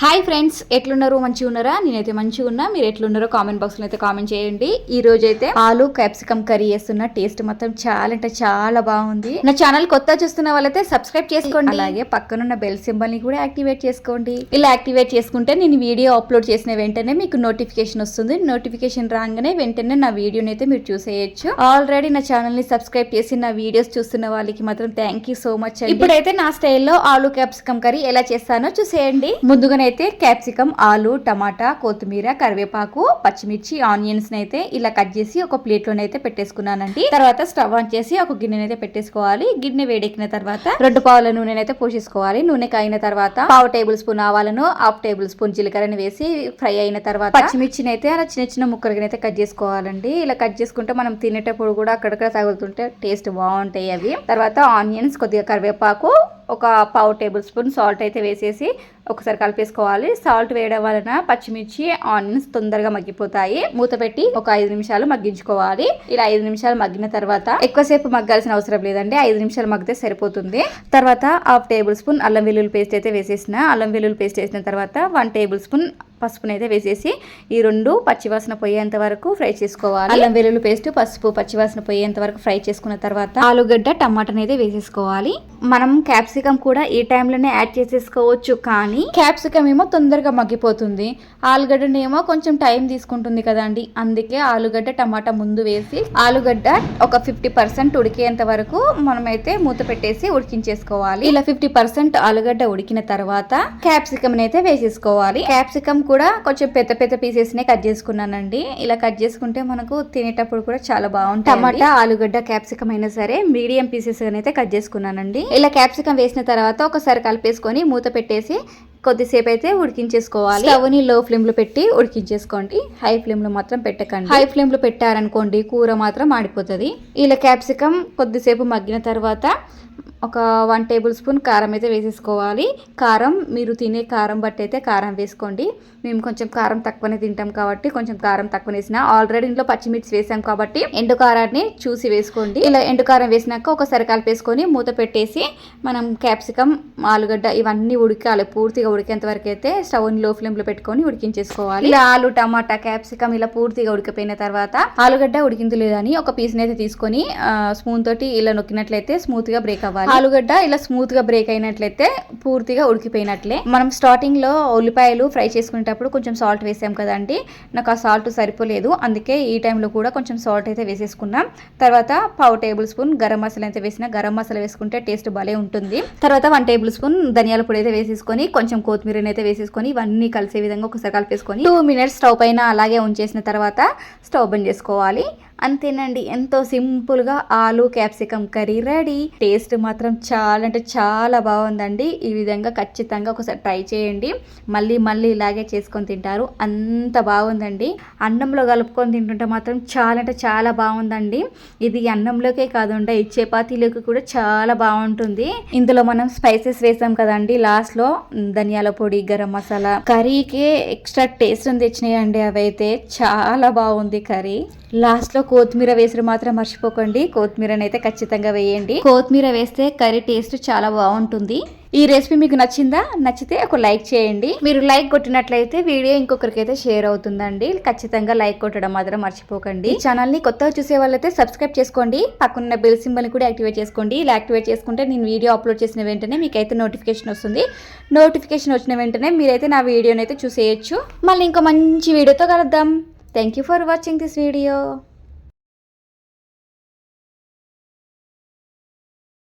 Hi friends ఎట్లున్నారు? మంచిగా ఉన్నారా నేనైతే మంచిగా ఉన్నా మీరు ఎట్లున్నారో కామెంట్ బాక్స్లో అయితే కామెంట్ చేయండి. ఈ రోజు అయితే ఆలు క్యాప్సికమ్ కర్రీ చేస్తున్న టేస్ట్ మాత్రం చాలా అంటే చాలా బాగుంది. నా ఛానల్ కొత్త చూస్తున్న వాళ్ళైతే సబ్స్క్రైబ్ చేసుకోండి. అలాగే పక్కనున్న బెల్ సింబల్ని కూడా యాక్టివేట్ చేసుకోండి. ఇలా యాక్టివేట్ చేసుకుంటే నేను వీడియో అప్లోడ్ చేసిన వెంటనే మీకు నోటిఫికేషన్ వస్తుంది. నోటిఫికేషన్ రాగానే వెంటనే నా వీడియోని అయితే మీరు చూసేయచ్చు. ఆల్రెడీ నా ఛానల్ని సబ్స్క్రైబ్ చేసి నా వీడియోస్ చూస్తున్న వాళ్ళకి మాత్రం థ్యాంక్ యూ సో మచ్ ఇప్పుడైతే నా స్టైల్లో ఆలు క్యాప్సికమ్ కర్రీ ఎలా చేస్తానో చూసేయండి. ముందుగానే అయితే క్యాప్సికమ్ ఆలు టమాటా కొత్తిమీర కరివేపాకు పచ్చిమిర్చి ఆనియన్స్ అయితే ఇలా కట్ చేసి ఒక ప్లేట్ లోనైతే పెట్టేసుకున్నానండి. తర్వాత స్టవ్ ఆన్ చేసి ఒక గిన్నెనైతే పెట్టేసుకోవాలి. గిన్నె వేడెక్కిన తర్వాత రెండు పావుల నూనెనైతే పోసేసుకోవాలి. నూనె కాగిన తర్వాత పావు టేబుల్ స్పూన్ ఆవాలను హాఫ్ టేబుల్ స్పూన్ జీలకర్రని వేసి ఫ్రై అయిన తర్వాత పచ్చిమిర్చిని అయితే అలా చిన్న చిన్న ముక్కలుగా కట్ చేసుకోవాలండి. ఇలా కట్ చేసుకుంటే మనం తినేటప్పుడు కూడా అక్కడక్కడ తగులుతుంటే టేస్ట్ బాగుంటాయి అవి. తర్వాత ఆనియన్స్ కొద్దిగా కరివేపాకు ఒక పావు టేబుల్ స్పూన్ సాల్ట్ అయితే వేసేసి ఒకసారి కలిపేసుకోవాలి. సాల్ట్ వేయడం వలన పచ్చిమిర్చి ఆనియన్స్ తొందరగా మగ్గిపోతాయి. మూత పెట్టి ఒక ఐదు నిమిషాలు మగ్గించుకోవాలి. ఇలా ఐదు నిమిషాలు మగ్గిన తర్వాత ఎక్కువసేపు మగ్గాల్సిన అవసరం లేదండి. ఐదు నిమిషాలు మగ్గితే సరిపోతుంది. తర్వాత హాఫ్ టేబుల్ స్పూన్ అల్లం వెల్లుల్లి పేస్ట్ అయితే వేసేసిన. అల్లం వెల్లుల్లి పేస్ట్ వేసిన తర్వాత వన్ టేబుల్ స్పూన్ పసుపుని అయితే వేసేసి ఈ రెండు పచ్చివాసన పోయేంత వరకు ఫ్రై చేసుకోవాలి. అల్లం వెల్లుల్లి పేస్ట్ పసుపు పచ్చివాసన పోయేంత వరకు ఫ్రై చేసుకున్న తర్వాత ఆలుగడ్డ టమాటాని అయితే వేసేసుకోవాలి. మనం క్యాప్సికమ్ కూడా ఈ టైంలోనే యాడ్ చేసేసుకోవచ్చు కానీ క్యాప్సికమ్ ఏమో తొందరగా మగ్గిపోతుంది. ఆలుగడ్డని ఏమో కొంచెం టైం తీసుకుంటుంది కదండి. అందుకే ఆలుగడ్డ టమాటా ముందు వేసి ఆలుగడ్డ ఒక ఫిఫ్టీ పర్సెంట్ ఉడికేంత వరకు మనమైతే మూత పెట్టేసి ఉడికించేసుకోవాలి. ఇలా ఫిఫ్టీ పర్సెంట్ ఆలుగడ్డ ఉడికిన తర్వాత క్యాప్సికమ్ అయితే వేసేసుకోవాలి. క్యాప్సికమ్ కూడా కొంచెం పెద్ద పెద్ద పీసెస్ నే కట్ చేసుకున్నానండి. ఇలా కట్ చేసుకుంటే మనకు తినేటప్పుడు కూడా చాలా బాగుంటుంది టమాటా ఆలుగడ్డ క్యాప్సికమ్ అయినా సరే మీడియం పీసెస్ అయితే కట్ చేసుకున్నానండి. ఇలా క్యాప్సికమ్ వేసిన తర్వాత ఒకసారి కలిపేసుకొని మూత పెట్టేసి కొద్దిసేపు అయితే ఉడికించేసుకోవాలి. స్టవ్ని లో ఫ్లేమ్లో పెట్టి ఉడికించేసుకోండి. హై ఫ్లేమ్లో మాత్రం పెట్టకండి. హై ఫ్లేమ్లో పెట్టారనుకోండి కూర మాత్రం మాడిపోతుంది. ఇలా క్యాప్సికమ్ కొద్దిసేపు మగ్గిన తర్వాత ఒక వన్ టేబుల్ స్పూన్ కారం అయితే వేసేసుకోవాలి. కారం మీరు తినే కారం బట్టి అయితే కారం వేసుకోండి. మేము కొంచెం కారం తక్కువనే తింటాం కాబట్టి కొంచెం కారం తక్కువ వేసిన ఆల్రెడీ ఇంట్లో పచ్చిమిర్చి వేసాం కాబట్టి ఎండు కారాన్ని చూసి వేసుకోండి. ఇలా ఎండు కారం వేసినాక ఒకసారి కలిపేసుకొని మూత పెట్టేసి మనం క్యాప్సికమ్ ఆలుగడ్డ ఇవన్నీ ఉడికాలి. పూర్తిగా ఉడికేంత వరకు అయితే స్టవ్ని లో ఫ్లేమ్లో పెట్టుకొని ఉడికించేసుకోవాలి. ఇలా ఆలు టమాటా క్యాప్సికమ్ ఇలా పూర్తిగా ఉడికిపోయిన తర్వాత ఆలుగడ్డ ఉడికింది లేదని ఒక పీస్ని అయితే తీసుకొని స్పూన్ తోటి ఇలా నొక్కినట్లయితే స్మూత్గా బ్రేక్ అవ్వాలి. ఆలుగడ్డ ఇలా స్మూత్గా బ్రేక్ అయినట్లయితే పూర్తిగా ఉడికిపోయినట్లే. మనం స్టార్టింగ్లో ఉల్లిపాయలు ఫ్రై చేసుకునేటప్పుడు కొంచెం సాల్ట్ వేసాం కదండి నాకు ఆ సాల్ట్ సరిపోలేదు. అందుకే ఈ టైంలో కూడా కొంచెం సాల్ట్ అయితే వేసేసుకున్నాం. తర్వాత పావు టేబుల్ స్పూన్ గరం మసాలా అయితే వేసిన గరం మసాలా వేసుకుంటే టేస్ట్ భలే ఉంటుంది. తర్వాత వన్ టేబుల్ స్పూన్ ధనియాల పొడి అయితే వేసేసుకొని కొంచెం కొత్తిమీరని అయితే వేసేసుకొని ఇవన్నీ కలిసే విధంగా ఒకసారి కలిపేసుకొని టూ మినిట్స్ స్టవ్ పైన అలాగే ఉంచేసిన తర్వాత స్టవ్ బంద్ చేసుకోవాలి. అంతేనండి. ఎంతో సింపుల్గా ఆలు క్యాప్సికమ్ కర్రీ రెడీ. టేస్ట్ మాత్రం చాలా అంటే చాలా బాగుందండి. ఈ విధంగా ఖచ్చితంగా ఒకసారి ట్రై చేయండి. మళ్ళీ మళ్ళీ ఇలాగే చేసుకొని తింటారు. అంత బాగుందండి. అన్నంలో కలుపుకొని తింటుంటే మాత్రం చాలా అంటే చాలా బాగుందండి. ఇది అన్నంలోకే కాకుండా ఈ చపాతీలోకి కూడా చాలా బాగుంటుంది. ఇందులో మనం స్పైసెస్ వేసాం కదండి లాస్ట్లో. ధనియాల పొడి గరం మసాలా. కర్రీకి ఎక్స్ట్రా టేస్ట్ తెచ్చినాయండి అవైతే. చాలా బాగుంది కర్రీ. లాస్ట్లో కొత్తిమీర వేసి మాత్రం మర్చిపోకండి. కొత్తిమీరనైతే అయితే ఖచ్చితంగా వేయండి. కొత్తిమీర వేస్తే కర్రీ టేస్ట్ చాలా బాగుంటుంది. ఈ రెసిపీ మీకు నచ్చిందా? నచ్చితే ఒక లైక్ చేయండి. మీరు లైక్ కొట్టినట్లయితే వీడియో ఇంకొకరికి అయితే షేర్ అవుతుందండి. ఖచ్చితంగా లైక్ కొట్టడం మాత్రం మర్చిపోకండి. ఛానల్ని కొత్తగా చూసే వాళ్ళైతే సబ్స్క్రైబ్ చేసుకోండి. పక్కన బెల్ సింబల్ కూడా యాక్టివేట్ చేసుకోండి. ఇలా యాక్టివేట్ చేసుకుంటే నేను వీడియో అప్లోడ్ చేసిన వెంటనే మీకైతే నోటిఫికేషన్ వస్తుంది. నోటిఫికేషన్ వచ్చిన వెంటనే మీరైతే నా వీడియోని అయితే చూసేయచ్చు. మళ్ళీ ఇంకో మంచి వీడియోతో కలుద్దాం. Thank you for watching this video